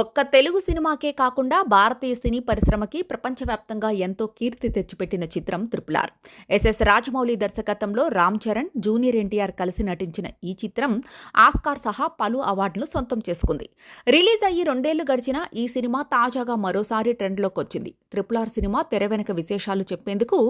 ఒక్క తెలుగు సినిమాకే కాకుండా భారతీయ సినీ పరిశ్రమకి ప్రపంచవ్యాప్తంగా ఎంతో కీర్తి తెచ్చిపెట్టిన చిత్రం త్రిపులార్. ఆర్ ఎస్ఎస్ రాజమౌళి దర్శకత్వంలో రామ్ చరణ్ జూనియర్ ఎన్టీఆర్ కలిసి నటించిన ఈ చిత్రం ఆస్కార్ సహా పలు అవార్డులు సొంతం చేసుకుంది. రిలీజ్ అయ్యి రెండేళ్ళు గడిచిన ఈ సినిమా తాజాగా మరోసారి ట్రెండ్లోకి వచ్చింది. త్రిపులార్ ఆర్ సినిమా తెర వెనక విశేషాలు చెప్పేందుకు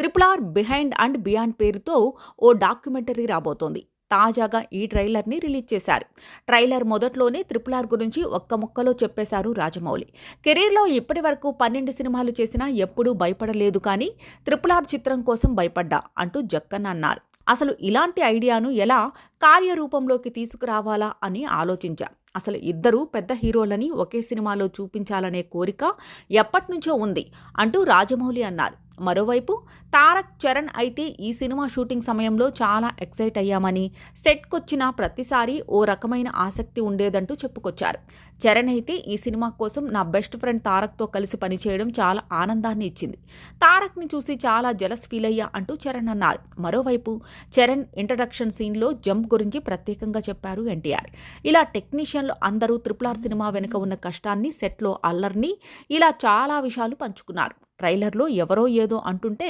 triple R behind and beyond పేరుతో ఓ డాక్యుమెంటరీ రాబోతోంది. తాజాగా ఈ ట్రైలర్ని రిలీజ్ చేశారు. ట్రైలర్ మొదట్లోనే త్రిపుల్ ఆర్ గురించి ఒక్క ముక్కలో చెప్పేశారు రాజమౌళి. కెరీర్లో ఇప్పటి వరకు పన్నెండు సినిమాలు చేసినా ఎప్పుడూ భయపడలేదు కానీ త్రిపుల్ ఆర్ చిత్రం కోసం భయపడ్డా అంటూ జక్కన్ అన్నారు. అసలు ఇలాంటి ఐడియాను ఎలా కార్యరూపంలోకి తీసుకురావాలా అని ఆలోచించా. అసలు ఇద్దరు పెద్ద హీరోలని ఒకే సినిమాలో చూపించాలనే కోరిక ఎప్పటినుంచో ఉంది అంటూ రాజమౌళి అన్నారు. మరోవైపు తారక్ చరణ్ అయితే ఈ సినిమా షూటింగ్ సమయంలో చాలా ఎక్సైట్ అయ్యామని సెట్కొచ్చిన ప్రతిసారి ఓ రకమైన ఆసక్తి ఉండేదంటూ చెప్పుకొచ్చారు. చరణ్ అయితే ఈ సినిమా కోసం నా బెస్ట్ ఫ్రెండ్ తారక్తో కలిసి పనిచేయడం చాలా ఆనందాన్ని ఇచ్చింది. తారక్ని చూసి చాలా జలస్ ఫీల్ అయ్యా అంటూ చరణ్ అన్నారు. మరోవైపు చరణ్ ఇంట్రడక్షన్ సీన్లో జంప్ గురించి ప్రత్యేకంగా చెప్పారు ఎన్టీఆర్. ఇలా టెక్నీషియన్లు అందరూ త్రిపుల్ ఆర్ సినిమా వెనుక ఉన్న కష్టాన్ని సెట్లో అల్లర్ని ఇలా చాలా విషయాలు పంచుకున్నారు. ట్రైలర్లో ఎవరో ఏదో అంటుంటే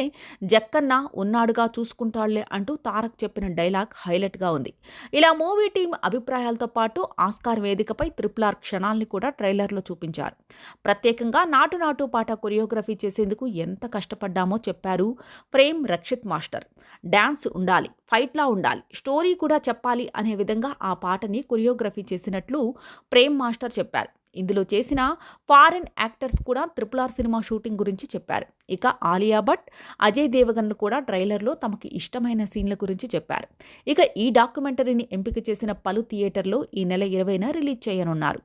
జక్కన్న ఉన్నాడుగా చూసుకుంటాళ్ళే అంటూ తారక్ చెప్పిన డైలాగ్ హైలైట్గా ఉంది. ఇలా మూవీ టీం అభిప్రాయాలతో పాటు ఆస్కార్ వేదికపై త్రిపులార్ ఆర్ క్షణాల్ని కూడా ట్రైలర్లో చూపించారు. ప్రత్యేకంగా నాటు నాటు పాట కొరియోగ్రఫీ చేసేందుకు ఎంత కష్టపడ్డామో చెప్పారు ప్రేమ్ రక్షిత్ మాస్టర్. డ్యాన్స్ ఉండాలి ఫైట్లా ఉండాలి స్టోరీ కూడా చెప్పాలి అనే విధంగా ఆ పాటని కొరియోగ్రఫీ చేసినట్లు ప్రేమ్ మాస్టర్ చెప్పారు. ఇందులో చేసిన ఫారిన్ యాక్టర్స్ కూడా త్రిపుల్ ఆర్ సినిమా షూటింగ్ గురించి చెప్పారు. ఇక ఆలియా భట్ అజయ్ దేవగన్లు కూడా ట్రైలర్లో తమకి ఇష్టమైన సీన్ల గురించి చెప్పారు. ఇక ఈ డాక్యుమెంటరీని ఎంపిక చేసిన పలు థియేటర్లో ఈ నెల ఇరవైన రిలీజ్ చేయనున్నారు.